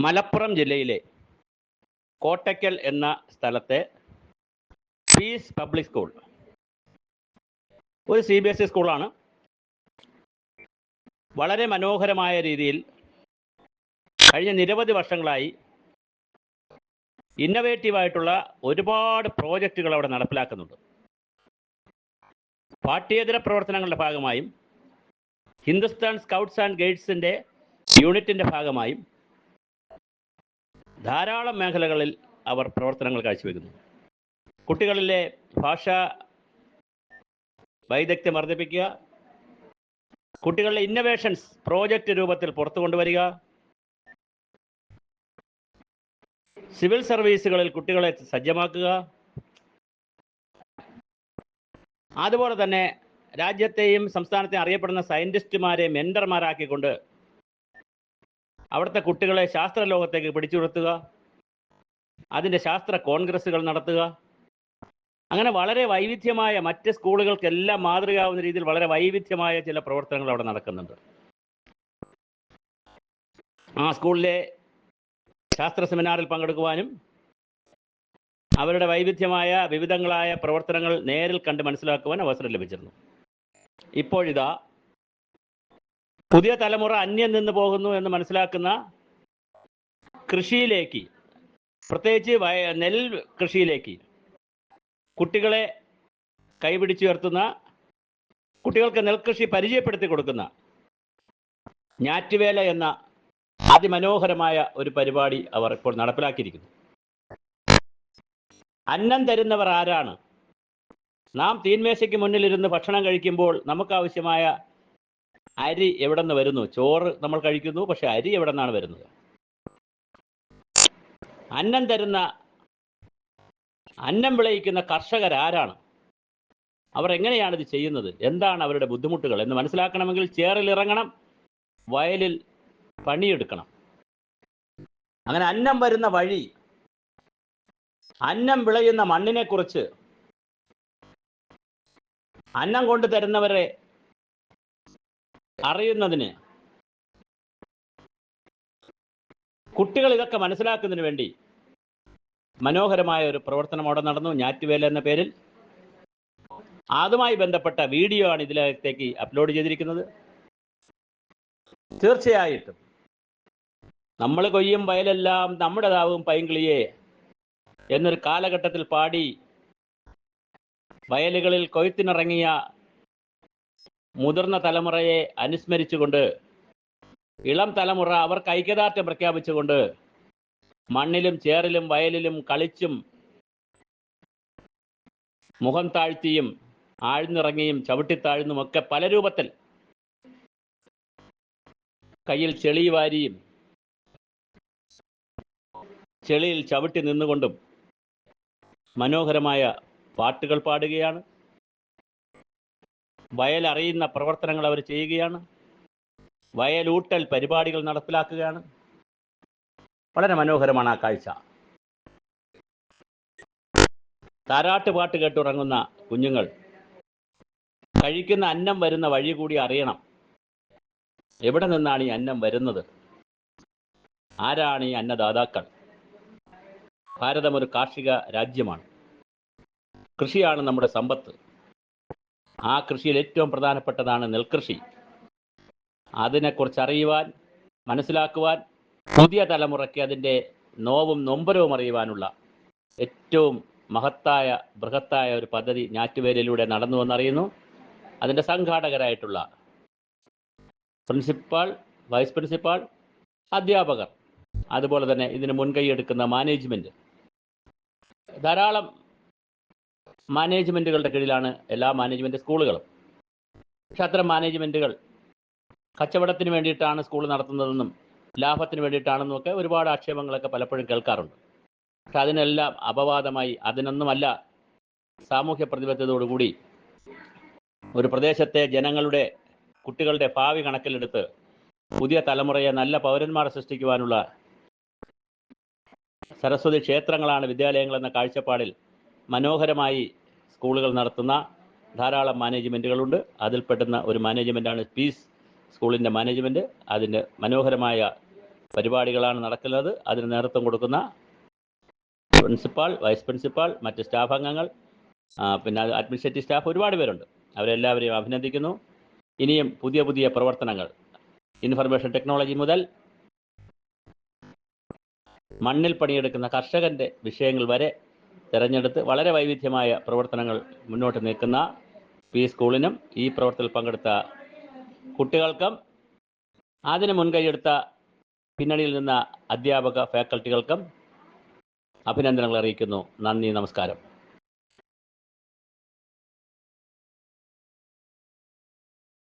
മലപ്പുറം ജില്ലയിലെ കോട്ടയ്ക്കൽ എന്ന സ്ഥലത്തെ പീസ് പബ്ലിക് സ്കൂൾ. ഒരു സി ബി എസ് ഇ സ്കൂളാണ്. വളരെ മനോഹരമായ രീതിയിൽ കഴിഞ്ഞ നിരവധി വർഷങ്ങളായി ഇന്നവേറ്റീവായിട്ടുള്ള ഒരുപാട് പ്രോജക്റ്റുകൾ അവിടെ നടപ്പിലാക്കുന്നുണ്ട്. പാഠ്യേതര പ്രവർത്തനങ്ങളുടെ ഭാഗമായും ഹിന്ദുസ്ഥാൻ സ്കൗട്ട്സ് ആൻഡ് ഗൈഡ്സിന്റെ യൂണിറ്റിന്റെ ഭാഗമായും ധാരാളം മേഖലകളിൽ അവർ പ്രവർത്തനങ്ങൾ കാഴ്ചവെക്കുന്നു. കുട്ടികളിലെ ഭാഷ വൈദഗ്ധ്യം വർദ്ധിപ്പിക്കുക. കുട്ടികളിലെ ഇന്നവേഷൻസ് പ്രോജക്റ്റ് രൂപത്തിൽ പുറത്തു കൊണ്ടുവരിക. സിവിൽ സർവീസുകളിൽ കുട്ടികളെ സജ്ജമാക്കുക. അതുപോലെ തന്നെ രാജ്യത്തെയും സംസ്ഥാനത്തെയും അറിയപ്പെടുന്ന സയന്റിസ്റ്റുമാരെ മെന്റർമാരാക്കിക്കൊണ്ട് അവിടുത്തെ കുട്ടികളെ ശാസ്ത്ര ലോകത്തേക്ക് പിടിച്ചുയർത്തുക. അതിന്റെ ശാസ്ത്ര കോൺഗ്രസ്സുകൾ നടത്തുക. അങ്ങനെ വളരെ വൈവിധ്യമായ മറ്റ് സ്കൂളുകൾക്കെല്ലാം മാതൃകയാവുന്ന രീതിയിൽ വളരെ വൈവിധ്യമായ ചില പ്രവർത്തനങ്ങൾ അവിടെ നടക്കുന്നുണ്ട്. ആ സ്കൂളിലെ ശാസ്ത്ര സെമിനാറിൽ പങ്കെടുക്കുവാനും അവരുടെ വൈവിധ്യമായ വിവിധങ്ങളായ പ്രവർത്തനങ്ങൾ നേരിൽ കണ്ട് മനസ്സിലാക്കുവാൻ അവസരം ലഭിച്ചിരുന്നു. ഇപ്പോഴിതാ പുതിയ തലമുറ അന്യം നിന്ന് പോകുന്നു എന്ന് മനസ്സിലാക്കുന്ന കൃഷിയിലേക്ക് പ്രത്യേകിച്ച് നെൽ കൃഷിയിലേക്ക് കുട്ടികളെ കൈപിടിച്ചുയർത്തുന്ന കുട്ടികൾക്ക് നെൽകൃഷി പരിചയപ്പെടുത്തി കൊടുക്കുന്ന ഞാറ്റുവേല എന്ന അതിമനോഹരമായ ഒരു പരിപാടി അവർ ഇപ്പോൾ നടപ്പിലാക്കിയിരിക്കുന്നു. അന്നം തരുന്നവർ ആരാണ്? നാം തീന്മേശയ്ക്ക് മുന്നിലിരുന്ന് ഭക്ഷണം കഴിക്കുമ്പോൾ നമുക്കാവശ്യമായ അരി എവിടെ നിന്ന് വരുന്നു? ചോറ് നമ്മൾ കഴിക്കുന്നു പക്ഷെ അരി എവിടെ നിന്നാണ് വരുന്നത്? അന്നം തരുന്ന അന്നം വിളയിക്കുന്ന കർഷകർ ആരാണ്? അവർ എങ്ങനെയാണ് ഇത് ചെയ്യുന്നത്? എന്താണ് അവരുടെ ബുദ്ധിമുട്ടുകൾ? എന്ന് മനസ്സിലാക്കണമെങ്കിൽ ചേറിലിറങ്ങണം വയലിൽ പണിയെടുക്കണം. അങ്ങനെ അന്നം വരുന്ന വഴി അന്നം വിളയുന്ന മണ്ണിനെക്കുറിച്ച് അന്നം കൊണ്ട് തരുന്നവരെ അറിയുന്നതിന്. കുട്ടികൾ ഇതൊക്കെ മനസ്സിലാക്കുന്നതിന് വേണ്ടി മനോഹരമായ ഒരു പ്രവർത്തനം അവിടെ നടന്നു ഞാറ്റുവേല എന്ന പേരിൽ. അതുമായി ബന്ധപ്പെട്ട വീഡിയോ ആണ് ഇതിലേക്ക് അപ്ലോഡ് ചെയ്തിരിക്കുന്നത്. തീർച്ചയായിട്ടും നമ്മൾ കൊയ്യും വയലെല്ലാം നമ്മുടേതാവും പൈങ്കിളിയെ എന്നൊരു കാലഘട്ടത്തിൽ പാടി വയലുകളിൽ കൊയ്ത്തിനിറങ്ങിയ മുതിർന്ന തലമുറയെ അനുസ്മരിച്ചുകൊണ്ട് ഇളം തലമുറ അവർക്ക് ഐക്യദാർഢ്യം പ്രഖ്യാപിച്ചുകൊണ്ട് മണ്ണിലും ചേറിലും വയലിലും കളിച്ചും മുഖം താഴ്ത്തിയും ആഴ്ന്നിറങ്ങിയും ചവിട്ടിത്താഴ്ന്നും ഒക്കെ പല രൂപത്തിൽ കയ്യിൽ ചെളി വാരിയും ചെളിയിൽ ചവിട്ടി നിന്നുകൊണ്ടും മനോഹരമായ പാട്ടുകൾ പാടുകയാണ്. വയൽ അറിയുന്ന പ്രവർത്തനങ്ങൾ അവർ ചെയ്യുകയാണ്. വയലൂട്ടൽ പരിപാടികൾ നടപ്പിലാക്കുകയാണ്. വളരെ മനോഹരമാണ് ആ കാഴ്ച. താരാട്ട് പാട്ട് കേട്ടുറങ്ങുന്ന കുഞ്ഞുങ്ങൾ കഴിക്കുന്ന അന്നം വരുന്ന വഴി കൂടി അറിയണം. എവിടെ നിന്നാണ് ഈ അന്നം വരുന്നത്? ആരാണ് ഈ അന്നദാതാക്കൾ? ഭാരതം ഒരു കാർഷിക രാജ്യമാണ്. കൃഷിയാണ് നമ്മുടെ സമ്പത്ത്. ആ കൃഷിയിൽ ഏറ്റവും പ്രധാനപ്പെട്ടതാണ് നെൽകൃഷി. അതിനെക്കുറിച്ച് അറിയുവാൻ മനസ്സിലാക്കുവാൻ പുതിയ തലമുറയ്ക്ക് അതിന്റെ നോവും നൊമ്പരവും അറിയുവാനുള്ള ഏറ്റവും മഹത്തായ ബൃഹത്തായ ഒരു പദ്ധതി ഞാറ്റുവേലിലൂടെ നടന്നു വന്നറിയുന്നു അതിന്റെ സംഘാടകരായിട്ടുള്ള പ്രിൻസിപ്പാൾ വൈസ് പ്രിൻസിപ്പാൾ അധ്യാപകർ അതുപോലെ തന്നെ ഇതിന് മുൻകൈ എടുക്കുന്ന മാനേജ്മെന്റ് ധാരാളം മാനേജ്മെന്റുകളുടെ കീഴിലാണ് എല്ലാ മാനേജ്മെന്റ് സ്കൂളുകളും. പക്ഷെ അത്തരം മാനേജ്മെന്റുകൾ കച്ചവടത്തിന് വേണ്ടിയിട്ടാണ് സ്കൂൾ നടത്തുന്നതെന്നും ലാഭത്തിന് വേണ്ടിയിട്ടാണെന്നും ഒക്കെ ഒരുപാട് ആക്ഷേപങ്ങളൊക്കെ പലപ്പോഴും കേൾക്കാറുണ്ട്. പക്ഷെ അതിനെല്ലാം അപവാദമായി അതിനൊന്നുമല്ല സാമൂഹ്യ പ്രതിബദ്ധതയോടുകൂടി ഒരു പ്രദേശത്തെ ജനങ്ങളുടെ കുട്ടികളുടെ ഭാവി കണക്കിലെടുത്ത് പുതിയ തലമുറയെ നല്ല പൗരന്മാരെ സൃഷ്ടിക്കുവാനുള്ള സരസ്വതി ക്ഷേത്രങ്ങളാണ് വിദ്യാലയങ്ങളെന്ന കാഴ്ചപ്പാടിൽ മനോഹരമായി സ്കൂളുകൾ നടത്തുന്ന ധാരാളം മാനേജ്മെന്റുകളുണ്ട് അതിൽപ്പെടുന്ന ഒരു മാനേജ്മെന്റാണ് പീസ് സ്കൂളിന്റെ മാനേജ്മെന്റ് അതിന്റെ മനോഹരമായ പരിപാടികളാണ് നടക്കുന്നത്. അതിന് നേതൃത്വം കൊടുക്കുന്ന പ്രിൻസിപ്പാൾ വൈസ് പ്രിൻസിപ്പാൾ മറ്റ് സ്റ്റാഫ് അംഗങ്ങൾ പിന്നെ അഡ്മിനിസ്ട്രേറ്റീവ് സ്റ്റാഫ് ഒരുപാട് പേരുണ്ട്. അവരെല്ലാവരെയും അഭിനന്ദിക്കുന്നു. ഇനിയും പുതിയ പുതിയ പ്രവർത്തനങ്ങൾ. ഇൻഫർമേഷൻ ടെക്നോളജി മുതൽ മണ്ണിൽ പണിയെടുക്കുന്ന കർഷകന്റെ വിഷയങ്ങൾ വരെ തിരഞ്ഞെടുത്ത് വളരെ വൈവിധ്യമായ പ്രവർത്തനങ്ങൾ മുന്നോട്ട് നീക്കുന്ന പി സ്കൂളിനും ഈ പ്രവർത്തനത്തിൽ പങ്കെടുത്ത കുട്ടികൾക്കും അതിന് മുൻകൈയെടുത്ത പിന്നണിയിൽ നിന്ന അധ്യാപക ഫാക്കൽറ്റികൾക്കും അഭിനന്ദനങ്ങൾ അറിയിക്കുന്നു. നന്ദി നമസ്കാരം.